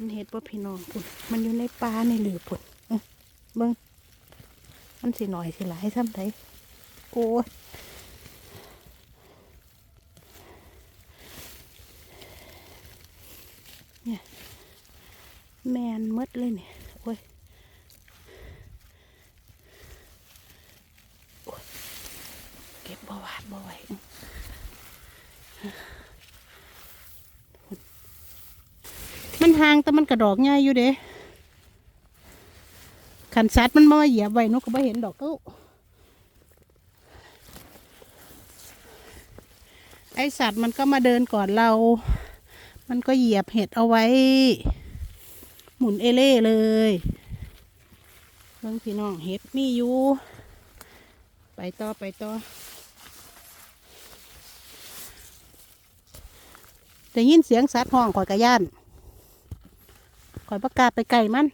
มันเห็ดว่าพี่น้องพุ่นมันอยู่ในป่าในหลือพุ่นเบิ้งมันสิหน่อยสิหลายซ้ำไดโอ้เนี่ยแมนมดเลยเนี่ยโอ้ยโอ้ยเก็บบ่หวาดบ่ไหว มันห่าง แต่มันกระดอกง่ายอยู่เด้ขันสัตว์มันมาเหยียบไว้นกก็ไม่เห็นดอกเอ้าไอสัตว์มันก็มาเดินก่อนเรา มันก็เหยียบเห็ดเอาไว้ หมุนเอเล่เลยเบิ่งพี่น้องเห็ดมีอยู่ ไปต่อไปต่อได้ยินเสียงสัตว์ห้องข่อยกระย่าน ข่อยประกาศไปไก่มัน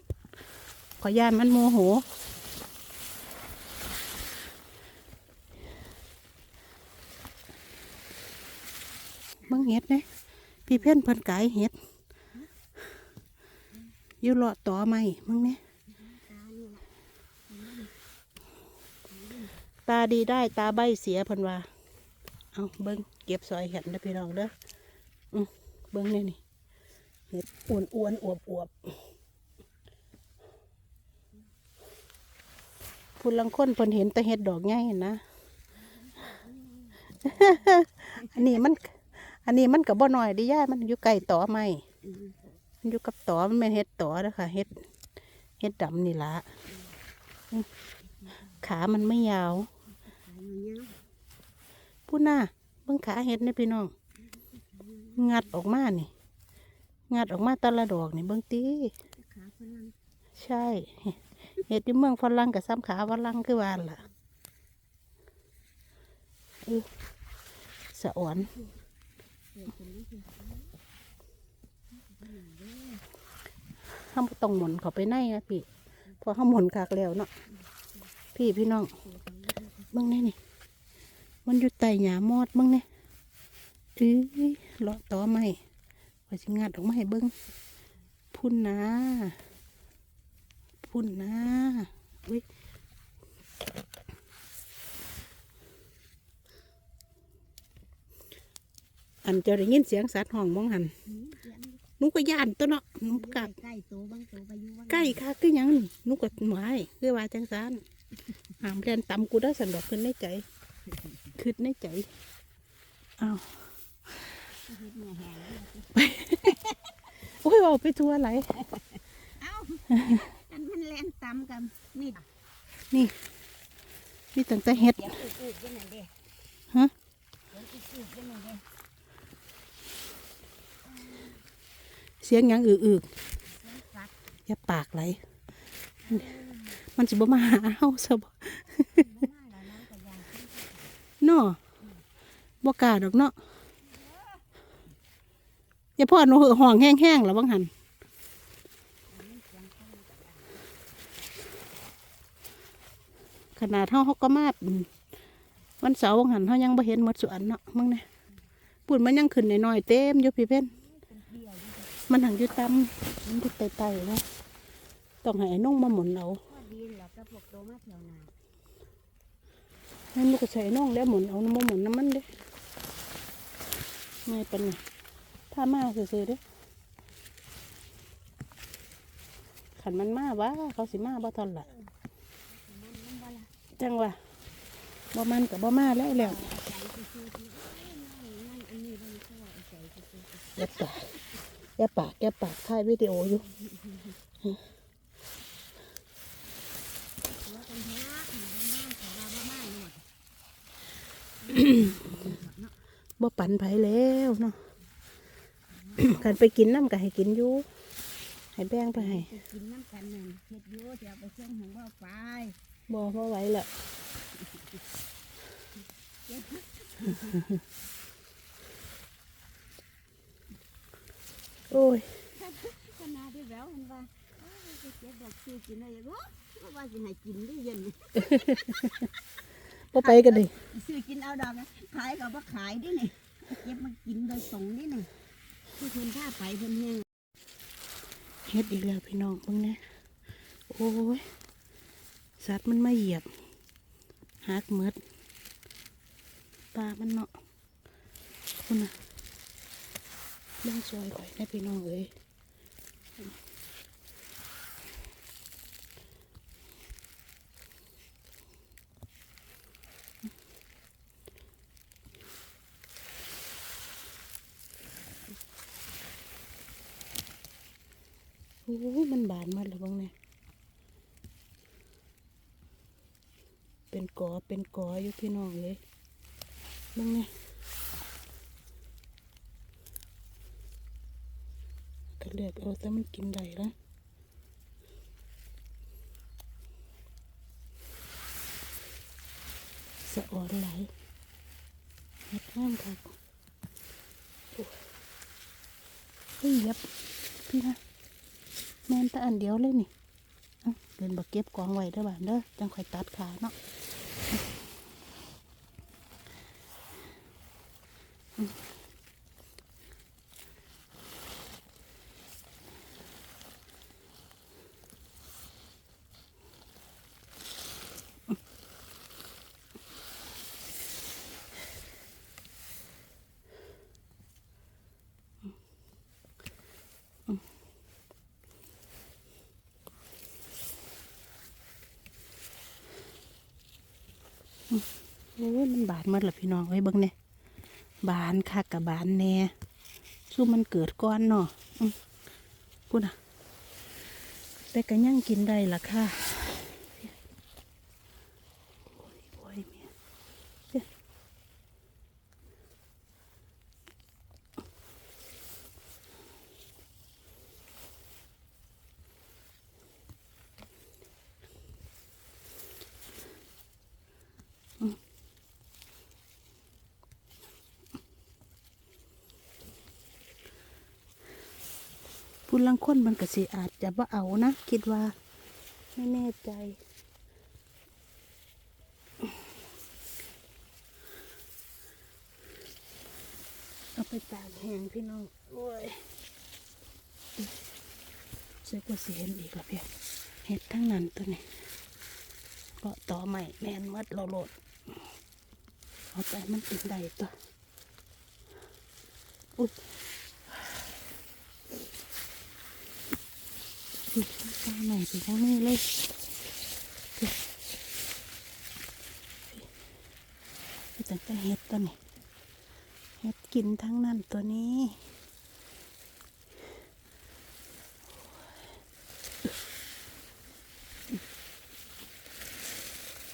ข่อยย่านมันโมโหเบิ่งเห็ดเนี่ยพี่เพ่นเพิ่นกายเห็ดยู่เลาะต่อไม้มึงเนี่ยตาดีได้ตาใบเสียเพิ่นว่า เอาเบิ่งเก็บซอยเห็ดนะพี่น้องเด้อเบิ่งเนี่ยนี่ เห็ดอ้วนอ้วนอวบอวบพูนลังค้นเพิ่นเห็นแต่เห็ดดอกใหญ่นะ อันนี้มัน อันนี้มันกับบ่น้อยดิย่ามันอยู่ไกลต่อไม้มันอยู่กับต่อมันเป็นเห็ดต่อเด้อค่ะเห็ด เห็ดดำนี่ละขามันไม่ยาวพูดหน้าเบิ่งขาเห็ดนี่พี่น้อง งัดออกมานี่ งัดออกมาแตละดอกนี่เบิ่งตีใช่เห็ดที่เมืองฝรั่งกับซ้ำขาฝรั่งคือวานล่ะอื้อสะอ่อนห้ามต้องหมุนเขาไปในนะพี่เพอห้าหมุนคากแล้วเนาะพี่พี่น้องเบิ่งนี่นี่ มันอยู่ใต้หญ้ามอดเบิ่งนี่อื้อเลาะต่อไม้ ว่าสิงัดออกมาให้เบิ้งพุ่นนะพุ่นนะอุ้ยอันเจะได้ยินเสียงสัตว์ห้องมองหันหนุก็ย่านตัวเนาะหนุกัดใกล้ตัวบางตัวไปอยู่บางใกล้ค่ะคือหยังนี่หนุก็หมายคือว่าจังสานหามเรียนตำกูได้สันดอกขึ้นในใจขึ้นในใจอ้าว เฮ็ดเมื่อแห้ง โอ้ยเอาไปทัวไหลเอ้าอันมันแลนตำกันนี่นี่นี่ตั้งแต่เฮ็ดเสียงยังไงเด้ฮะเสียงอืดๆยังไงเด้เสียงหยังอึกเสียงสัตว์ๆอย่าปากไหลมันสิบ่มาหาเฮาซะบ่น้องก็ยางขึ้นเนาะบ่กล้าดอกเนาะ อย่าพ่อหนูเหอห้องแห้งๆแล้วบังหันขนาดเฮาเฮาก็มาอืมวันเสาร์บังหันเฮายังบ่เห็นหมดสวนเนาะมึงเนี่ยปุ่นมันยังขึ้นน้อยๆเต็มอยู่พี่เพ่นมันหังอยู่ต่ำมันอยู่ไต่ๆเนาะต้องให้นุ่งมาหมุนเอาให้มันก็ใส่น่องแล้วหมุนเอาน้ำมันหมุนน้ำมันเด้ไม่เป็นไง ถ้ามาซื่อๆเด้ขันมันมาว่าเขาสิมาบ่ทอนละมันมันบ่ละจังว่าบ่มันกับบ่มาแล้วแล้วอๆที่เอ้ยนั่นอันนี้บ่มีเขาว่าเอาใจซื่อๆอย่าปากอย่าปากอย่าปากถ่ายวิดีโออยู่แล้วกันแท้หนูบ้านเขาว่าบ่มาหมดบ่ปันไผแล้วเนาะ กันไปกินน้ำก็ให้กินอยู่ให้แบ่งไปให้ไปกินน้ำกันนั่นเฮ็ดอยู่เดี๋ยวไปเชิงของบ่ไปบ่บ่ไหวละโอ้ยขนาดที่แววมันว่าโอ้ยไปเก็บดอกซื้อกินได้บ่เพราะว่าสิให้กินได้เย็นบ่ไปกันดิซื้อกินเอาดอกนะขายก็บ่ขายดินี่เก็บมากินโดยตรงดินี่ ผู้คนข้าไปเพิ่นแฮงเฮ็ดอีกแล้วพี่น้องเพิ่งนะโอ้ยสัตว์มันมาเหยียบหักหมืดปลามันเนาะคุณนะเรื่องซอยข่อยนะพี่น้องเอ้ย อ้มันบานมาแล้วบ้างเนี่ยเป็นกอเป็นกออยู่พี่น้องเลยบิ่งเนี่ยก็เลือกเอาแต่มันกินได้ละสะอ่อนไหลายเฮ็ดงามครับโอ้ยยับพี่นะ แม่นแต่อันเดียวเลยนี่เดินบักเก็บกองไว้เด้อบ้านเด้อจังค่อยตัดขาเนาะ โอ้ยมันบานมดละพี่น้องเอ้ยเบิ้งเนี่ยบานคักกับบานแน่สู้มันเกิดก้อนเนาะพูดนะแต่ก็ยังกินได้ล่ะค่ะโอ้ยโอ้ยแม่เจ้า พูดลังคนมันก็สิอาจจะว่าเอานะ คิดว่า ไม่แน่ใจ เอาไปตากแห้งพี่น้อง โอ้ยเจ๊ก็เสียเห็นอีกแล้วเพียเห็ดทั้งนั้นตัวนี้ก็ต่อใหม่แมนมัดเราโหลดเอาไปมันติดได้ตัว อุ้ย สิต่อใหม่ไปทั้งนี้เลยเพียเพียตั้งแต่เห็ดตัวนี้เห็ดกินทั้งนั้นตัวนี้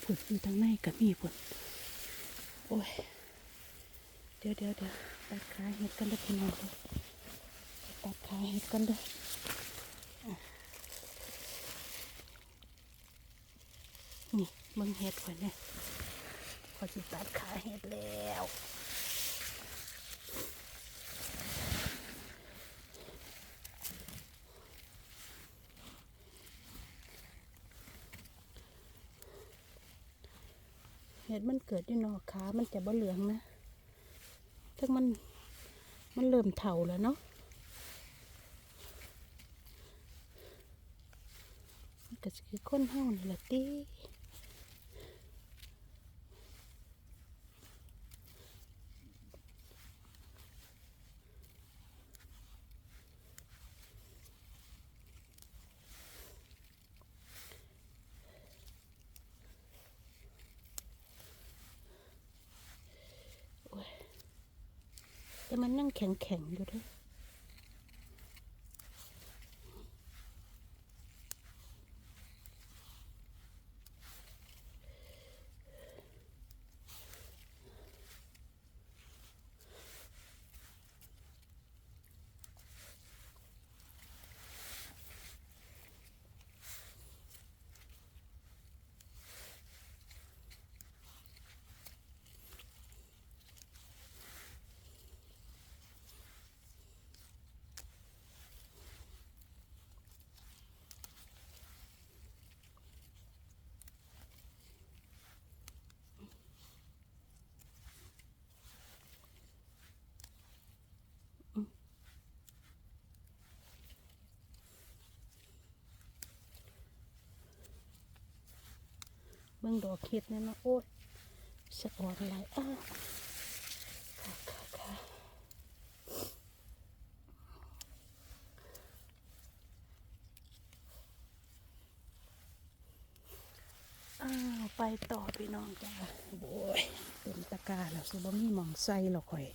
ผุดอยู่ทั้งในกับมีผุดโอ้ย เดี๋ยวเดี๋ยวเดี๋ยวตัดขาเห็ดกันเด้อพี่น้องเด้อตัดขาเห็ดกันเด้ออะ นี่มึงเห็ดก่อนเนี่ยพอจะตัดขาเห็ดแล้วเห็ดมันเกิดอยู่นอขา มันจะบ่เหลืองนะถ้ามัน มันเริ่มเถาแล้วเนาะมันก็คือคนเฮานี่แหละติ แต่มันยังแข็งแข็งๆอยู่ด้วย เบิ่งดอกเห็ดเนี่ยนะโอ้ยสะอ่อนไหลอ้าวค่ะค่ะค่ะอ้าวไปต่อพี่น้องจ้าโอ้ยเต็มตะกร้าแล้วสิบ่มีมองใส่หรอกข่อย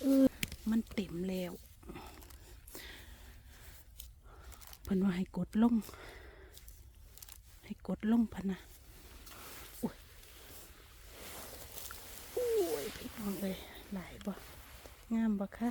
เออมันเต็มแล้วเพิ่นว่าให้กดลง ให้กดลงพะนะอุ้ย พี่น้องเลยหลายบ่งามบ่คะ